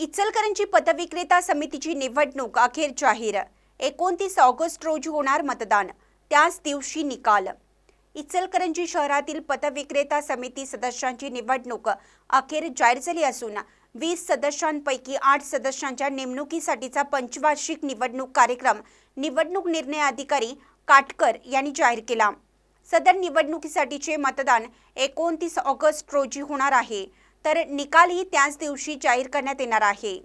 इचलकरंजी पतविक्रेता समितीची निवडणूक अखेर जाहीर. एकोणतीस ऑगस्ट रोजी होणार मतदान. त्याच दिवशी निकाल. इचलकरंजी शहरातील पतविक्रेता समिती सदस्यांची निवडणूक अखेर जाहीर झाली असून वीस सदस्यांपैकी आठ सदस्यांच्या नेमणुकीसाठीचा पंचवार्षिक निवडणूक कार्यक्रम निवडणूक निर्णय अधिकारी काटकर यांनी जाहीर केला. सदर निवडणुकीसाठीचे मतदान एकोणतीस ऑगस्ट रोजी होणार आहे. तर निकालही त्याच दिवशी जाहीर करण्यात येणार आहे.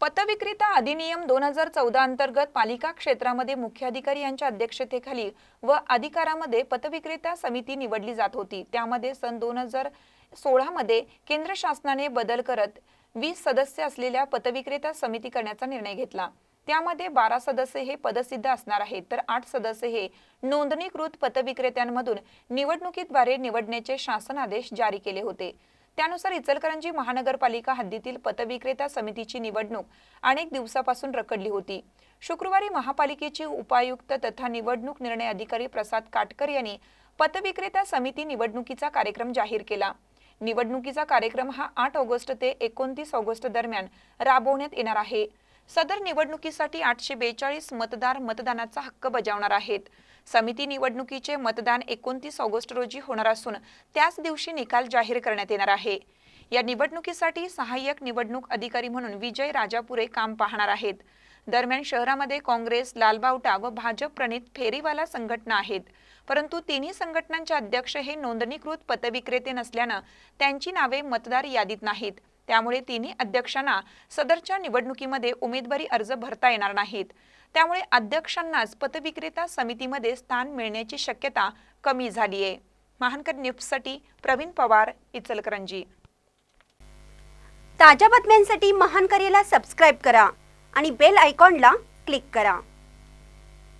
पतविक्रेता अधिनियम दोन हजार चौदा अंतर्गत पालिका क्षेत्रामध्ये मुख्याधिकारी यांच्या अध्यक्षतेखाली व अधिकारामध्ये पतविक्रेता समिती निवडली जात होती. त्यामध्ये सन दोन हजार सोळामध्ये केंद्र शासनाने बदल करत वीस सदस्य असलेल्या पतविक्रेता समिती करण्याचा निर्णय घेतला. त्यामध्ये बारा सदस्य हे पदसिद्ध असणार आहेत. तर आठ सदस्य हे नोंदणीकृत पतविक्रेत्यांमधून निवडणुकीद्वारे निवडण्याचे शासन आदेश जारी केले होते. त्यानुसार इचलकरंजी महानगरपालिका हद्दीतील पतविक्रेता समितीची निवडणूक अनेक दिवसापासून रखडली होती. शुक्रवारी महापालिकेचे उपायुक्त तथा निवडणूक निर्णय अधिकारी प्रसाद काटकर यांनी पतविक्रेता समिती निवडणुकीचा कार्यक्रम जाहीर केला. निवडणुकीचा कार्यक्रम हा आठ ऑगस्ट ते एकोणतीस ऑगस्ट दरम्यान राबवण्यात येणार आहे. सदर निवडणुकीसाठी आठशे बेचाळीस मतदार मतदानाचा हक्क बजावणार आहेत. समिती निवडणुकीचे मतदान एकोणतीस ऑगस्ट रोजी होणार असून त्याच दिवशी निकाल जाहीर करण्यात येणार आहे. या निवडणुकीसाठी सहाय्यक निवडणूक अधिकारी म्हणून विजय राजापुरे काम पाहणार आहेत. दरम्यान शहरामध्ये काँग्रेस लालबावटा व भाजप प्रणित फेरीवाला संघटना आहेत. परंतु तिन्ही संघटनांचे अध्यक्ष हे नोंदणीकृत पतविक्रेते नसल्यानं त्यांची नावे मतदार यादीत नाहीत. त्यामुळे तिन्ही अध्यक्षांना सदरच्या निवडणुकीमध्ये उमेदवारी अर्ज भरता येणार नाहीत. त्यामुळे अध्यक्षांनाच पतविक्रेता समितीमध्ये स्थान मिळण्याची शक्यता कमी झाली आहे महानकर न्यूजसाठी प्रवीण पवार इचलकरंजी. ताज्या बातम्यांसाठी महान करेला सबस्क्राईब करा आणि बेल आयकॉनला क्लिक करा.